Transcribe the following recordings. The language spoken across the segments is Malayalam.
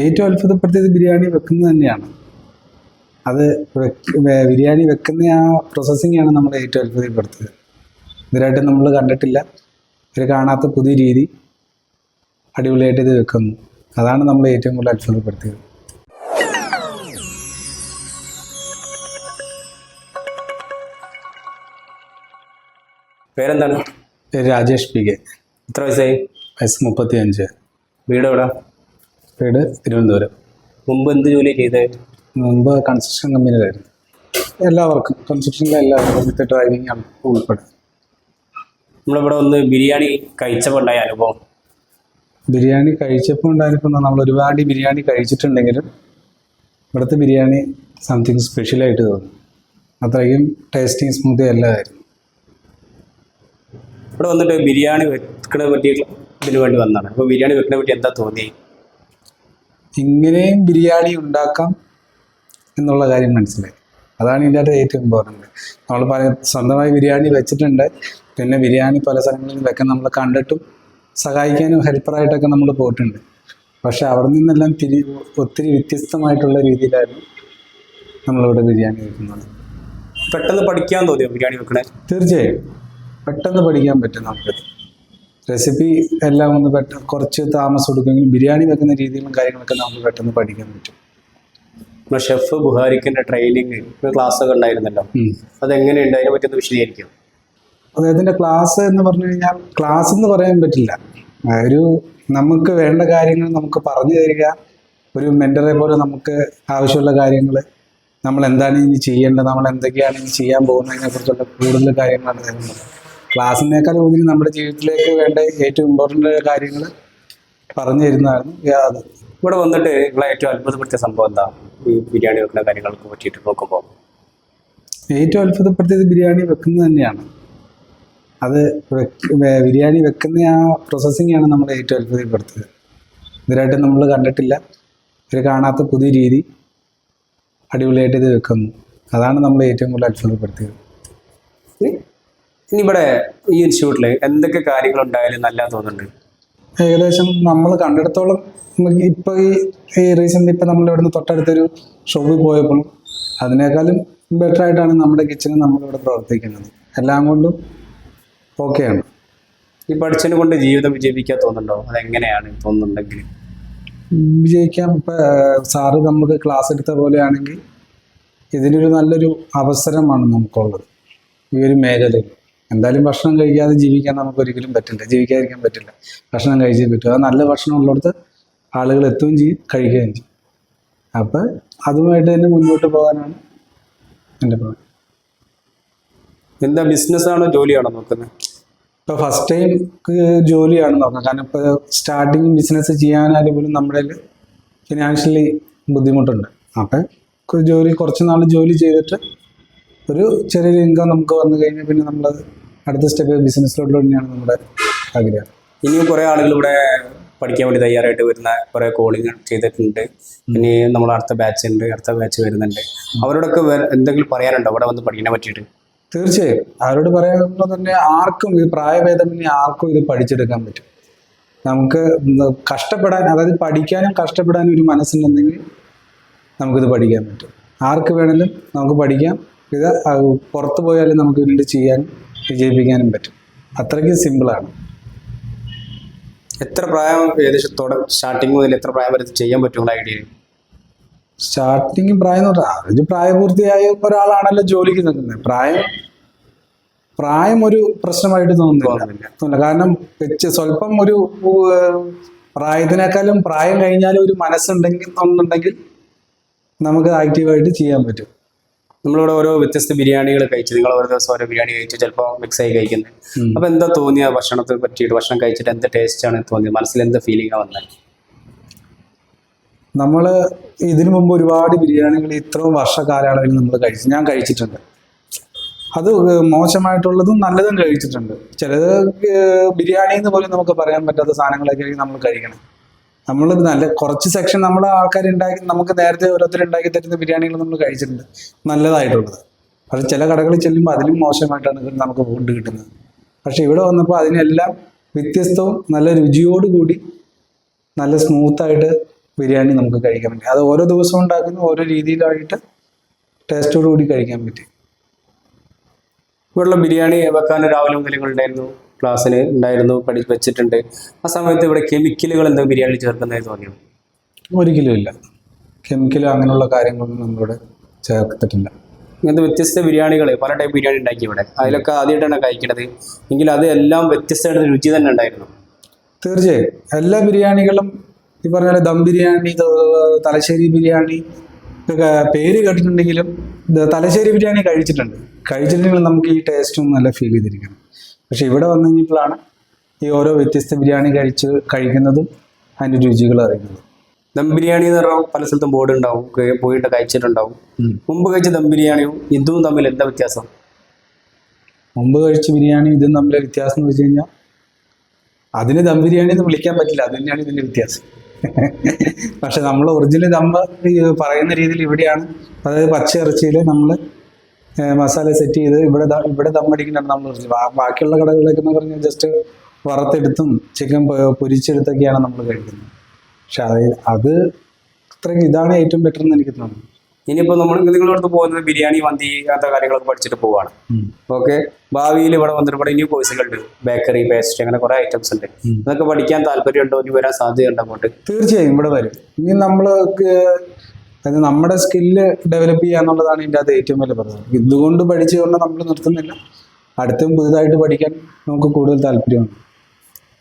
ഏറ്റവും അത്ഭുതപ്പെടുത്തിയത് ബിരിയാണി വെക്കുന്നത് തന്നെയാണ്. അത് ബിരിയാണി വെക്കുന്ന ആ പ്രോസസ്സിംഗ് ആണ് നമ്മളെ ഏറ്റവും അത്ഭുതപ്പെടുത്തിയത്. ഇതുവരായിട്ട് നമ്മൾ കണ്ടിട്ടില്ല. ഇവർ കാണാത്ത പുതിയ രീതി അടിപൊളിയായിട്ട് ഇത് വെക്കുന്നു. അതാണ് നമ്മൾ ഏറ്റവും കൂടുതൽ അത്ഭുതപ്പെടുത്തിയത്. പേരെന്താണ്? പേര് രാജേഷ് പി കെ. എത്ര വയസ്സായി? വയസ്സ് മുപ്പത്തി അഞ്ച് വീട് എവിടെ വീട് തിരുവനന്തപുരം. മുമ്പ് എന്ത് ജോലി ചെയ്തേ? മുമ്പ് കൺസ്ട്രക്ഷൻ കമ്പനിയിലായിരുന്നു എല്ലാവർക്കും. കൺസ്ട്രക്ഷനിലെ എല്ലാവർക്കും വിത്ത് ഡ്രൈവിംഗ് ഉൾപ്പെടും നമ്മളിവിടെ ഒന്ന് ബിരിയാണി കഴിച്ചപ്പോൾ ഉണ്ടായ അനുഭവം? ബിരിയാണി കഴിച്ചപ്പോൾ ഉണ്ടായപ്പോൾ നമ്മൾ ഒരുപാട് ബിരിയാണി കഴിച്ചിട്ടുണ്ടെങ്കിലും ഇവിടുത്തെ ബിരിയാണി സംതിങ് സ്പെഷ്യലായിട്ട് തോന്നും. അത്രയും ടേസ്റ്റിങ് സ്മൂത്തി എല്ലാമായിരുന്നു ഇവിടെ വന്നിട്ട് ബിരിയാണി വെക്കണ പറ്റി ഇതിനു വേണ്ടി വന്നതാണ്. അപ്പോൾ ബിരിയാണി വെക്കണ പറ്റി എന്താ തോന്നി ഇങ്ങനെയും ബിരിയാണി ഉണ്ടാക്കാം എന്നുള്ള കാര്യം മനസ്സിലായി. അതാണ് ഇതിന്റെ അകത്ത് ഏറ്റവും ഇമ്പോർട്ടന്റ് നമ്മൾ പല സ്വന്തമായി ബിരിയാണി വെച്ചിട്ടുണ്ട്. പിന്നെ ബിരിയാണി പല സ്ഥലങ്ങളിൽ വെക്കാൻ നമ്മൾ കണ്ടിട്ടും സഹായിക്കാനും ഹെൽപ്പറായിട്ടൊക്കെ നമ്മൾ പോയിട്ടുണ്ട്. പക്ഷെ അവിടെ നിന്നെല്ലാം തിരി ഒത്തിരി വ്യത്യസ്തമായിട്ടുള്ള രീതിയിലായിരുന്നു നമ്മളിവിടെ ബിരിയാണി വെക്കുന്നത്. പെട്ടെന്ന് പഠിക്കാൻ തോന്നിയോ ബിരിയാണി വെക്കണേ? തീർച്ചയായും. പെട്ടെന്ന് പഠിക്കാൻ പറ്റും നമുക്കത് റെസിപ്പി എല്ലാം ഒന്ന് പെട്ടെന്ന് കുറച്ച് താമസം എടുക്കുമെങ്കിലും ബിരിയാണി വെക്കുന്ന രീതിയിലും കാര്യങ്ങളൊക്കെ നമുക്ക് പെട്ടെന്ന് പഠിക്കാൻ പറ്റും. നമ്മുടെ ഷെഫ് ബുഹാരിക്കിന്റെ ട്രെയിനിങ് ക്ലാസ്സൊക്കെ ഉണ്ടായിരുന്നല്ലോ. അതെങ്ങനെയുണ്ട്? അതിനെ പറ്റി ഒന്ന് വിശദീകരിക്കാം. അദ്ദേഹത്തിന്റെ ക്ലാസ് എന്ന് പറഞ്ഞു കഴിഞ്ഞാൽ ക്ലാസ് എന്ന് പറയാൻ പറ്റില്ല. ഒരു നമുക്ക് വേണ്ട കാര്യങ്ങൾ നമുക്ക് പറഞ്ഞു തരിക. ഒരു മെന്ററെ പോലെ നമുക്ക് ആവശ്യമുള്ള കാര്യങ്ങൾ നമ്മൾ എന്താണ് ഇനി ചെയ്യേണ്ടത്? നമ്മൾ എന്തൊക്കെയാണ് ഇനി ചെയ്യാൻ പോകുന്നതിനെ കുറിച്ചുള്ള കൂടുതൽ കാര്യങ്ങളാണ് അദ്ദേഹം പറയുന്നത് ക്ലാസ്സിനേക്കാൾ ഉപരി നമ്മുടെ ജീവിതത്തിലേക്ക് വേണ്ട ഏറ്റവും ഇമ്പോർട്ടന്റ് കാര്യങ്ങൾ പറഞ്ഞു തരുന്നതാണ് അത്. ഇവിടെ വന്നിട്ട് ഇവിടെ ഏറ്റവും അത്ഭുതപ്പെടുത്തിയ സംഭവം എന്താ? ഈ ബിരിയാണി വെക്കുന്ന കാര്യങ്ങൾക്ക് പറ്റിയിട്ട് നോക്കുമ്പോൾ ഏറ്റവും അത്ഭുതപ്പെടുത്തിയത് ബിരിയാണി വെക്കുന്നത് തന്നെയാണ്. അത് ബിരിയാണി വെക്കുന്ന ആ പ്രോസസ്സിംഗ് ആണ് നമ്മൾ ഏറ്റവും അത്ഭുതപ്പെടുത്തിയത്. ഇതിനായിട്ട് നമ്മൾ കണ്ടിട്ടില്ല. ഒരു കാണാത്ത പുതിയ രീതി അടിപൊളിയായിട്ട് ഇത് വെക്കുന്നു. അതാണ് നമ്മൾ ഏറ്റവും കൂടുതൽ അത്ഭുതപ്പെടുത്തിയത്. ഇനി ഇവിടെ ഈ ഇൻസ്റ്റിറ്റ്യൂട്ടിൽ എന്തൊക്കെ കാര്യങ്ങൾ ഉണ്ടായാലും നല്ല തോന്നുന്നുണ്ട്? ഏകദേശം നമ്മൾ കണ്ടിടത്തോളം ഇപ്പൊ ഈ ഈ ഇപ്പൊ ഇപ്പം നമ്മൾ ഇവിടുന്ന് തൊട്ടടുത്തൊരു ഷോപ്പിൽ പോയപ്പോൾ അതിനേക്കാളും ബെറ്റർ ആയിട്ടാണ് നമ്മുടെ കിച്ചണിൽ നമ്മളിവിടെ പ്രവർത്തിക്കുന്നത്. എല്ലാം കൊണ്ടും ഓക്കെയാണ് ഈ പഠിച്ചതിനെ കൊണ്ട് ജീവിതം വിജയിപ്പിക്കാൻ തോന്നുന്നുണ്ടോ? അതെങ്ങനെയാണ് തോന്നുന്നുണ്ടെങ്കിൽ? വിജയിക്കാം. ഇപ്പം സാറ് നമുക്ക് ക്ലാസ് എടുത്ത പോലെയാണെങ്കിൽ ഇതിനൊരു നല്ലൊരു അവസരമാണ് നമുക്കുള്ളത്. ഈ ഒരു മേഖലയിൽ. എന്തായാലും ഭക്ഷണം കഴിക്കാതെ ജീവിക്കാൻ നമുക്ക് ഒരിക്കലും പറ്റില്ല. ജീവിക്കാതിരിക്കാൻ പറ്റില്ല. ഭക്ഷണം കഴിച്ചേ പറ്റും അത് നല്ല ഭക്ഷണം ഉള്ളിടത്ത് ആളുകൾ എത്തുകയും ചെയ്യും കഴിക്കുകയും ചെയ്യും. അപ്പോൾ അതുമായിട്ട് തന്നെ മുന്നോട്ട് പോകാനാണ് എന്റെ പ്ലാൻ. എന്താ ബിസിനസ്സാണോ ജോലിയാണോ നോക്കുന്നത്? ഇപ്പോൾ ഫസ്റ്റ് ടൈം ജോലിയാണ് നോക്കുന്നത്. കാരണം ഇപ്പോൾ സ്റ്റാർട്ടിങ് ബിസിനസ് ചെയ്യാനായാലും പോലും നമ്മുടെ ഫിനാൻഷ്യലി ബുദ്ധിമുട്ടുണ്ട്. അപ്പോൾ ജോലി കുറച്ച് നാൾ ജോലി ചെയ്തിട്ട് ഒരു ചെറിയൊരു ഇൻകം നമുക്ക് വന്നു കഴിഞ്ഞാൽ പിന്നെ നമ്മളത് അടുത്ത സ്റ്റെപ്പ് ബിസിനസ്സിലോട്ട് തന്നെയാണ് നമ്മുടെ ആഗ്രഹം. ഇനിയും കുറേ ആളുകൾ ഇവിടെ പഠിക്കാൻ വേണ്ടി തയ്യാറായിട്ട് വരുന്ന കുറേ കോളിങ് ചെയ്തിട്ടുണ്ട്. ഇനി നമ്മൾ അടുത്ത ബാച്ച് ഉണ്ട് അടുത്ത ബാച്ച് വരുന്നുണ്ട്. അവരോടൊക്കെ എന്തെങ്കിലും പറയാനുണ്ടോ? അവിടെ വന്ന് പഠിക്കാൻ പറ്റിയിട്ട്? തീർച്ചയായും. അവരോട് പറയാനുള്ള തന്നെ ആർക്കും ഇത് പ്രായഭേദമന്യേ ആർക്കും ഇത് പഠിച്ചെടുക്കാൻ പറ്റും. നമുക്ക് കഷ്ടപ്പെടാൻ അതായത് പഠിക്കാനും കഷ്ടപ്പെടാനും ഒരു മനസ്സുണ്ടെങ്കിൽ നമുക്കിത് പഠിക്കാൻ പറ്റും. ആർക്ക് വേണമെങ്കിലും നമുക്ക് പഠിക്കാം. ഇത് പുറത്തു പോയാലും നമുക്ക് പിന്നീട് ചെയ്യാനും വിജയിപ്പിക്കാനും പറ്റും. അത്രയ്ക്ക് സിമ്പിളാണ് എത്ര പ്രായം ഏകദേശം തുട സ്റ്റാർട്ടിങ് മുതൽ എത്ര പ്രായം വരെ ചെയ്യാൻ പറ്റും ഐഡിയ സ്റ്റാർട്ടിങ് പ്രായം എന്ന് പറഞ്ഞാൽ ഒരു പ്രായപൂർത്തിയായ ഒരാളാണല്ലോ ജോലിക്ക് നിൽക്കുന്നത്. പ്രായം പ്രായം ഒരു പ്രശ്നമായിട്ട് തോന്നുന്നില്ല. കാരണം വെച്ച് സ്വല്പം ഒരു പ്രായത്തിനേക്കാളും പ്രായം കഴിഞ്ഞാലും ഒരു മനസ്സുണ്ടെങ്കിൽ തോന്നുന്നുണ്ടെങ്കിൽ നമുക്ക് ആക്റ്റീവായിട്ട് ചെയ്യാൻ പറ്റും. നമ്മളിവിടെ ഓരോ വ്യത്യസ്ത ബിരിയാണികൾ കഴിച്ചു. നിങ്ങൾ ഓരോ ദിവസം ഓരോ ബിരിയാണി കഴിച്ചു ചിലപ്പോൾ മിക്സ് ആയി കഴിക്കുന്നത്. അപ്പൊ എന്താ തോന്നിയ ഭക്ഷണത്തെ പറ്റിയിട്ട്? ഭക്ഷണം കഴിച്ചിട്ട് എന്ത് ടേസ്റ്റ് ആണ് തോന്നിയത്? മനസ്സിൽ എന്ത് ഫീലിംഗ് വന്നത് നമ്മൾ ഇതിനു മുമ്പ് ഒരുപാട് ബിരിയാണികൾ ഇത്രയും വർഷ കാലയളവിൽ നമ്മൾ കഴിച്ചു ഞാൻ കഴിച്ചിട്ടുണ്ട്. അത് മോശമായിട്ടുള്ളതും നല്ലതും കഴിച്ചിട്ടുണ്ട്. ചിലത് ബിരിയാണി എന്ന് പോലും നമുക്ക് പറയാൻ പറ്റാത്ത സാധനങ്ങളൊക്കെ നമ്മൾ കഴിക്കണം. നമ്മൾ നല്ല കുറച്ച് സെക്ഷൻ നമ്മളെ ആൾക്കാർ ഉണ്ടാക്കി നമുക്ക് നേരത്തെ ഓരോരുത്തർ ഉണ്ടാക്കി തരുന്ന ബിരിയാണികൾ നമ്മൾ കഴിച്ചിട്ടുണ്ട്. നല്ലതായിട്ടുള്ളത്. പക്ഷെ ചില കടകളിൽ ചെല്ലുമ്പോൾ അതിലും മോശമായിട്ടാണ് നമുക്ക് ഫുഡ് കിട്ടുന്നത്. പക്ഷെ ഇവിടെ വന്നപ്പോൾ അതിനെല്ലാം വ്യത്യസ്തവും നല്ല രുചിയോട് കൂടി നല്ല സ്മൂത്തായിട്ട് ബിരിയാണി നമുക്ക് കഴിക്കാൻ പറ്റും. അത് ഓരോ ദിവസവും ഉണ്ടാക്കുന്ന ഓരോ രീതിയിലായിട്ട് ടേസ്റ്റോട് കൂടി കഴിക്കാൻ പറ്റും. ഇവിടെയുള്ള ബിരിയാണി വെക്കാൻ രാവിലെ അവലംബനങ്ങളുണ്ടായിരുന്നു ക്ലാസ്സിന് ഉണ്ടായിരുന്നു പഠി വെച്ചിട്ടുണ്ട്. ആ സമയത്ത് ഇവിടെ കെമിക്കലുകൾ എന്തോ ബിരിയാണി ചേർക്കുന്നതായി തോന്നിയോ? ഒരിക്കലും ഇല്ല. കെമിക്കൽ അങ്ങനെയുള്ള കാര്യങ്ങളൊന്നും നമ്മളിവിടെ ചേർത്തിട്ടില്ല. ഇങ്ങനത്തെ വ്യത്യസ്ത ബിരിയാണികൾ പല ടൈപ്പ് ബിരിയാണി ഉണ്ടാക്കി ഇവിടെ. അതിലൊക്കെ ആദ്യമായിട്ടാണ് കഴിക്കുന്നത് എങ്കിൽ അത് എല്ലാം വ്യത്യസ്തമായിട്ട് രുചി തന്നെ ഉണ്ടായിരുന്നു. തീർച്ചയായും. എല്ലാ ബിരിയാണികളും ഈ പറഞ്ഞ ദം ബിരിയാണി തലശ്ശേരി ബിരിയാണി പേര് കേട്ടിട്ടുണ്ടെങ്കിലും തലശ്ശേരി ബിരിയാണി കഴിച്ചിട്ടുണ്ട്. കഴിച്ചിട്ടുണ്ടെങ്കിൽ നമുക്ക് ഈ ടേസ്റ്റും നല്ല ഫീൽ ചെയ്തിരിക്കണം. പക്ഷെ ഇവിടെ വന്നു കഴിഞ്ഞപ്പോഴാണ് ഈ ഓരോ വ്യത്യസ്ത ബിരിയാണി കഴിച്ച് കഴിക്കുന്നതും അതിന്റെ രുചികൾ അറിയുന്നത്. ദം ബിരിയാണി എന്ന് പറഞ്ഞാൽ പല സ്ഥലത്തും ബോർഡ് ഉണ്ടാവും പോയിട്ട് കഴിച്ചിട്ടുണ്ടാവും. മുമ്പ് കഴിച്ച ദം ബിരിയാണിയും ഇതും തമ്മിൽ എന്താ വ്യത്യാസം? മുമ്പ് കഴിച്ച ബിരിയാണി ഇതും തമ്മിലെ വ്യത്യാസം എന്ന് വെച്ച് കഴിഞ്ഞാൽ അതിന് ദം ബിരിയാണി എന്ന് വിളിക്കാൻ പറ്റില്ല. അത് തന്നെയാണ് ഇതിന്റെ വ്യത്യാസം. പക്ഷെ നമ്മൾ ഒറിജിനൽ ദമ്മ പറയുന്ന രീതിയിൽ ഇവിടെയാണ്. അതായത് പച്ച ഇറച്ചിയിൽ നമ്മൾ മസാല സെറ്റ് ചെയ്ത് ഇവിടെ ഇവിടെ ദമ്മടിക്കുന്നതാണ് നമ്മൾ ബാക്കിയുള്ള കടകളിലേക്ക് എന്ന് പറഞ്ഞാൽ ജസ്റ്റ് വറുത്തെടുത്തും ചിക്കൻ പൊരിച്ചെടുത്തൊക്കെയാണ് നമ്മൾ കഴിക്കുന്നത്. പക്ഷെ അത് അത് അത്രയും ഇതാണ് ഏറ്റവും ബെറ്റർ എന്ന് എനിക്ക് തോന്നുന്നു. ഇനിയിപ്പോൾ നമ്മൾ നിങ്ങളടുത്ത് പോകുന്നത് ബിരിയാണി മന്തി അങ്ങനത്തെ കാര്യങ്ങളൊക്കെ പഠിച്ചിട്ട് പോവാണ്. ഓക്കെ? ഭാവിയിൽ ഇവിടെ വന്നിട്ട് ഇവിടെ ഇനി കോഴ്സുകളുണ്ട്. ബേക്കറി പേസ്ട്രി അങ്ങനെ കുറെ ഐറ്റംസ് ഉണ്ട്. അതൊക്കെ പഠിക്കാൻ താല്പര്യമുണ്ടോ? ഇനി വരാൻ സാധ്യതയുണ്ടോ അങ്ങോട്ട്? തീർച്ചയായും ഇവിടെ വരും. ഇനി നമ്മൾക്ക് അത് നമ്മുടെ സ്കില്ല് ഡെവലപ്പ് ചെയ്യുക എന്നുള്ളതാണ് ഇതിന്റെ അകത്ത് ഏറ്റവും വലിയ പ്രധാനം. ഇതുകൊണ്ട് പഠിച്ചുകൊണ്ട് നമ്മൾ നിർത്തുന്നില്ല. അടുത്തും പുതുതായിട്ട് പഠിക്കാൻ നമുക്ക് കൂടുതൽ താല്പര്യമുണ്ട്.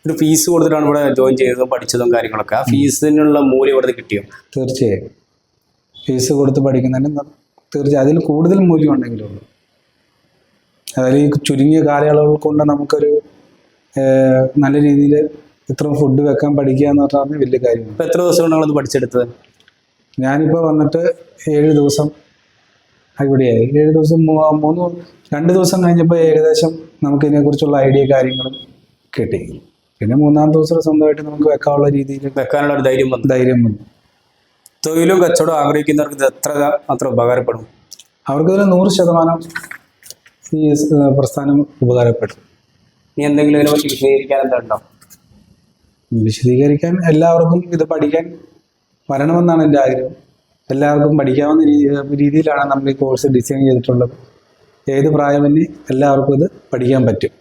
ഒരു ഫീസ് കൊടുത്തിട്ടാണ് ഇവിടെ ജോയിൻ ചെയ്തതും പഠിച്ചതും കാര്യങ്ങളൊക്കെ. ആ ഫീസിനുള്ള മൂല്യം ഇവിടെ കിട്ടിയോ? തീർച്ചയായും. ഫീസ് കൊടുത്ത് പഠിക്കുന്നതിന് തീർച്ചയായും അതിൽ കൂടുതൽ മൂല്യം ഉണ്ടെങ്കിലേ ഉള്ളൂ. അതായത് ഈ ചുരുങ്ങിയ കാലയളവുകൾ കൊണ്ട് നമുക്കൊരു നല്ല രീതിയിൽ ഇത്രയും ഫുഡ് വെക്കാൻ പഠിക്കുക എന്ന് പറഞ്ഞാൽ വലിയ കാര്യമാണ്. ഇപ്പൊ എത്ര ദിവസം കൊണ്ട് നിങ്ങളത് പഠിച്ചെടുത്തത്? ഞാനിപ്പോൾ വന്നിട്ട് ഏഴ് ദിവസം ഇവിടെയായി ഏഴ് ദിവസം മൂന്ന് രണ്ട് ദിവസം കഴിഞ്ഞപ്പോൾ ഏകദേശം നമുക്ക് ഇതിനെക്കുറിച്ചുള്ള ഐഡിയ കാര്യങ്ങളും കിട്ടി. പിന്നെ മൂന്നാം ദിവസം സ്വന്തമായിട്ട് നമുക്ക് വെക്കാനുള്ള രീതിയിൽ വെക്കാനുള്ള ധൈര്യം ധൈര്യം വന്നു. തൊഴിലും കച്ചവടവും ആഗ്രഹിക്കുന്നവർക്ക് ഇത് എത്ര മാത്രം ഉപകാരപ്പെടും? അവർക്ക് ഇതിന് നൂറ് ശതമാനം ഈ പ്രസ്ഥാനം ഉപകാരപ്പെടും. ഇനി എന്തെങ്കിലും ഇതിനെ പറ്റി വിശദീകരിക്കാൻ എന്താ ഉണ്ടോ? വിശദീകരിക്കാൻ എല്ലാവർക്കും ഇത് പഠിക്കാൻ വരണമെന്നാണ് എന്റെ ആഗ്രഹം. എല്ലാവർക്കും പഠിക്കാവുന്ന രീതിയിലാണ് നമ്മൾ ഈ കോഴ്സ് ഡിസൈൻ ചെയ്തിട്ടുള്ളത്. ഏത് പ്രായമന്യേ എല്ലാവർക്കും ഇത് പഠിക്കാൻ പറ്റും.